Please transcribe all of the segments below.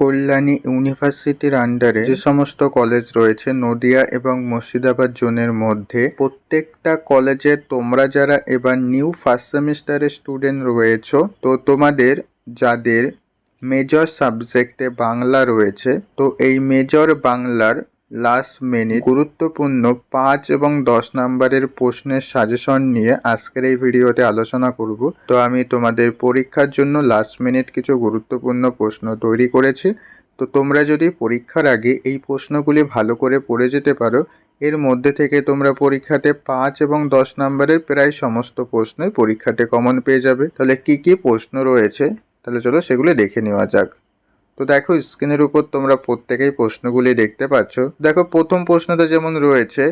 কল্যাণী ইউনিভার্সিটির আন্ডারে যে সমস্ত কলেজ রয়েছে, নদিয়া এবং মুর্শিদাবাদ জোনের মধ্যে প্রত্যেকটা কলেজে তোমরা যারা এবার নিউ ফার্স্ট সেমিস্টারের স্টুডেন্ট রয়েছো, তো তোমাদের যাদের মেজর সাবজেক্টে বাংলা রয়েছে, তো এই মেজর বাংলার লাস্ট মিনিট গুরুত্বপূর্ণ পাঁচ এবং দশ নম্বরের প্রশ্নের সাজেশন নিয়ে আজকের এই ভিডিওতে আলোচনা করব। তো আমি তোমাদের পরীক্ষার জন্য লাস্ট মিনিট কিছু গুরুত্বপূর্ণ প্রশ্ন তৈরি করেছি। তো তোমরা যদি পরীক্ষার আগে এই প্রশ্নগুলি ভালো করে পড়ে যেতে পারো, এর মধ্যে থেকে তোমরা পরীক্ষাতে পাঁচ এবং দশ নম্বরের প্রায় সমস্ত প্রশ্নই পরীক্ষাতে কমন পেয়ে যাবে। তাহলে কি কি প্রশ্ন রয়েছে? তাহলে চলো সেগুলো দেখে নেওয়া যাক। তো দেখো স্ক্রিনের উপর তোমরা প্রত্যেকেই প্রশ্নগুলি দেখতে পাচ্ছ। দেখো প্রথম প্রশ্নটা যেমন রয়েছে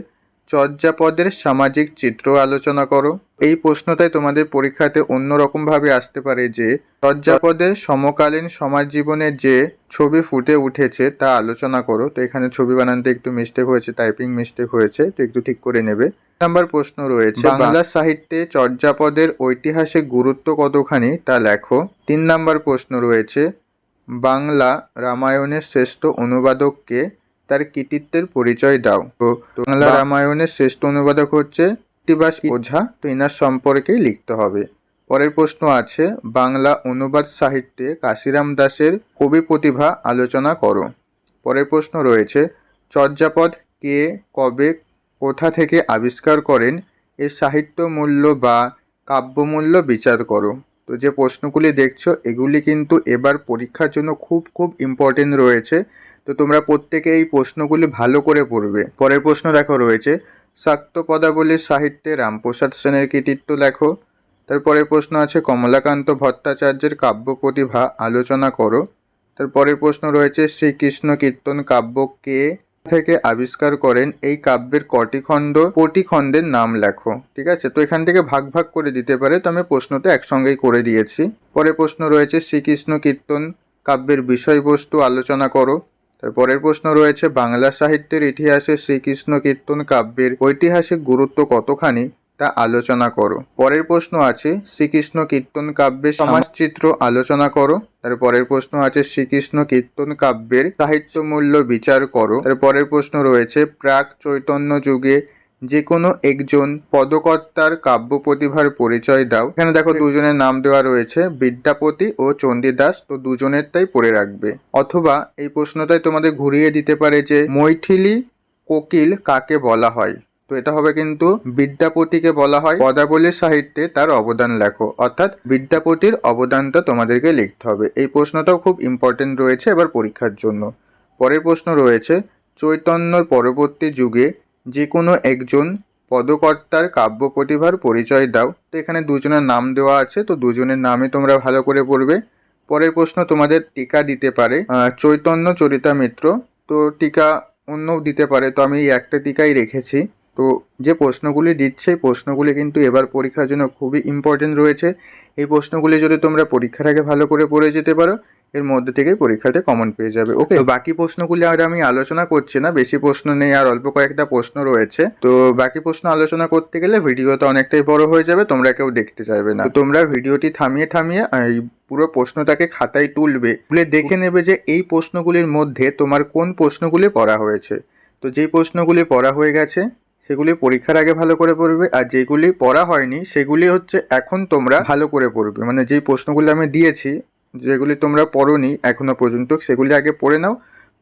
চর্যাপদের সামাজিক চিত্র আলোচনা করো। এই প্রশ্নটাই তোমাদের পরীক্ষাতে অন্যরকমভাবে আসতে পারে যে চর্যাপদের সমকালীন সমাজ জীবনে যে ছবি ফুটে উঠেছে তা আলোচনা করো। তো এখানে ছবি বানাতে একটু মিস্টেক হয়েছে টাইপিং মিস্টেক হয়েছে তো একটু ঠিক করে নেবে। নাম্বার প্রশ্ন রয়েছে বাংলা সাহিত্যে চর্যাপদের ঐতিহাসিক গুরুত্ব কতখানি তা লেখো। তিন নাম্বার প্রশ্ন রয়েছে বাংলা রামায়ণের শ্রেষ্ঠ অনুবাদককে তার কৃতিত্বের পরিচয় দাও। তো বাংলা রামায়ণের শ্রেষ্ঠ অনুবাদক হচ্ছে কৃত্তিবাস ওঝা। তো এনার সম্পর্কেই লিখতে হবে। পরের প্রশ্ন আছে বাংলা অনুবাদ সাহিত্যে কাশিরাম দাসের কবি প্রতিভা আলোচনা করো। পরের প্রশ্ন রয়েছে চর্যাপদ কে কবে কোথা থেকে আবিষ্কার করেন? এর সাহিত্য মূল্য বা কাব্যমূল্য বিচার করো। তো যে প্রশ্নগুলি দেখছ, এগুলি কিন্তু এবার পরীক্ষার জন্য খুব খুব ইম্পর্টেন্ট রয়েছে। তো তোমরা প্রত্যেকে এই প্রশ্নগুলি ভালো করে পড়বে। পরের প্রশ্ন দেখো রয়েছে শাক্ত পদাবলীর সাহিত্যে রামপ্রসাদ সেনের কৃতিত্ব লেখো। তারপরের প্রশ্ন আছে, কমলাকান্ত ভট্টাচার্যের কাব্য প্রতিভা আলোচনা করো। তারপরের প্রশ্ন রয়েছে, শ্রীকৃষ্ণ কীর্তন কাব্য কে থেকে আবিষ্কার করেন এই কাব্যের কটি খণ্ড কটি খণ্ডের নাম লেখো, ঠিক আছে? তো এখান থেকে ভাগ ভাগ করে দিতে পারে, তো আমি প্রশ্নটা একসঙ্গেই করে দিয়েছি। পরে প্রশ্ন রয়েছে, শ্রীকৃষ্ণ কীর্তন, কাব্যের বিষয়বস্তু আলোচনা করো। তারপরের প্রশ্ন রয়েছে, বাংলা সাহিত্যের ইতিহাসে শ্রীকৃষ্ণ কীর্তন কাব্যের ঐতিহাসিক গুরুত্ব কতখানি? তা আলোচনা করো। পরের প্রশ্ন আছে, শ্রীকৃষ্ণ কীর্তন কাব্যের সমাজচিত্র আলোচনা করো। তার পরের প্রশ্ন আছে, শ্রীকৃষ্ণ কীর্তন কাব্যের সাহিত্য মূল্য বিচার করো। তার পরের প্রশ্ন রয়েছে, প্রাক চৈতন্য যুগে যে কোনো একজন পদকর্তার কাব্য প্রতিভার পরিচয় দাও। এখানে দেখো দুজনের নাম দেওয়া রয়েছে, বিদ্যাপতি ও চণ্ডীদাস। তো দুজনের তাই পড়ে রাখবে। অথবা এই প্রশ্নটাই তোমাদের ঘুরিয়ে দিতে পারে যে, মৈথিলি কোকিল কাকে বলা হয়? তো এটা হবে কিন্তু বিদ্যাপতিকে বলা হয়। পদাবলীর সাহিত্যে তার অবদান লেখো। অর্থাৎ বিদ্যাপতির অবদানটা তোমাদেরকে লিখতে হবে। এই প্রশ্নটাও খুব ইম্পর্টেন্ট রয়েছে এবার পরীক্ষার জন্য। পরের প্রশ্ন রয়েছে, চৈতন্যর পরবর্তী যুগে যে কোনো একজন পদকর্তার কাব্য প্রতিভার পরিচয় দাও। তো এখানে দুজনের নাম দেওয়া আছে, তো দুজনের নামে তোমরা ভালো করে পড়বে। পরের প্রশ্ন তোমাদের টিকা দিতে পারে চৈতন্য চরিতা মিত্র তো টিকা অন্যও দিতে পারে, তো আমি এই একটা টিকাই রেখেছি। তো যে প্রশ্নগুলি দিচ্ছে প্রশ্নগুলি কিন্তু এবার পরীক্ষার জন্য খুবই ইম্পর্টেন্ট রয়েছে। এই প্রশ্নগুলি যদি তোমরা পরীক্ষার আগে ভালো করে পড়ে যেতে পারো এর মধ্যে থেকেই পরীক্ষাতে কমন পেয়ে যাবে। ওকে বাকি প্রশ্নগুলি আর আমি আলোচনা করছি না বেশি প্রশ্ন নেই আর অল্প কয়েকটা প্রশ্ন রয়েছে। তো বাকি প্রশ্ন আলোচনা করতে গেলে ভিডিওটা অনেকটাই বড় হয়ে যাবে তোমরা কেউ দেখতে চাইবে না। তোমরা ভিডিওটি থামিয়ে থামিয়ে এই পুরো প্রশ্নটাকে খাতায় তুলবে তুলে দেখে নেবে যে এই প্রশ্নগুলির মধ্যে তোমার কোন প্রশ্নগুলি পড়া হয়েছে। তো যেই প্রশ্নগুলি পড়া হয়ে গেছে সেগুলি পরীক্ষার আগে ভালো করে পড়বে, আর যেগুলি পড়া হয়নি, সেগুলি হচ্ছে এখন তোমরা ভালো করে পড়বে। মানে যেই প্রশ্নগুলি আমি দিয়েছি, যেগুলি তোমরা পড়োনি এখনও পর্যন্ত, সেগুলি আগে পড়ে নাও।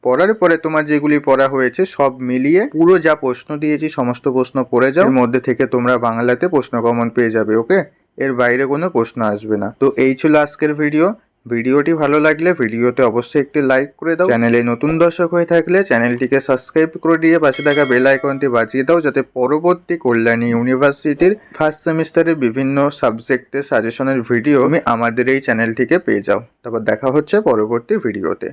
পড়ার পরে তোমার যেগুলি পড়া হয়েছে, সব মিলিয়ে পুরো যা প্রশ্ন দিয়েছি, সমস্ত প্রশ্ন পড়ে যাও। এর মধ্যে থেকে তোমরা বাংলাতে প্রশ্ন কমন পেয়ে যাবে, ওকে? এর বাইরে কোনো প্রশ্ন আসবে না। তো এই ছিল আজকের ভিডিও ভিডিওটি ভালো লাগলে ভিডিওতে অবশ্যই একটি লাইক করে দাও। চ্যানেলে নতুন দর্শক হয়ে থাকলে চ্যানেলটিকে সাবস্ক্রাইব করে দিয়ে পাশে থাকা বেল আইকনটি বাজিয়ে দাও যাতে পরবর্তী কল্যাণী ইউনিভার্সিটির ফার্স্ট সেমিস্টারের বিভিন্ন সাবজেক্টের সাজেশনের ভিডিও আমি আমাদের এই চ্যানেলটিকে পেয়ে যাও। তারপর দেখা হচ্ছে পরবর্তী ভিডিওতে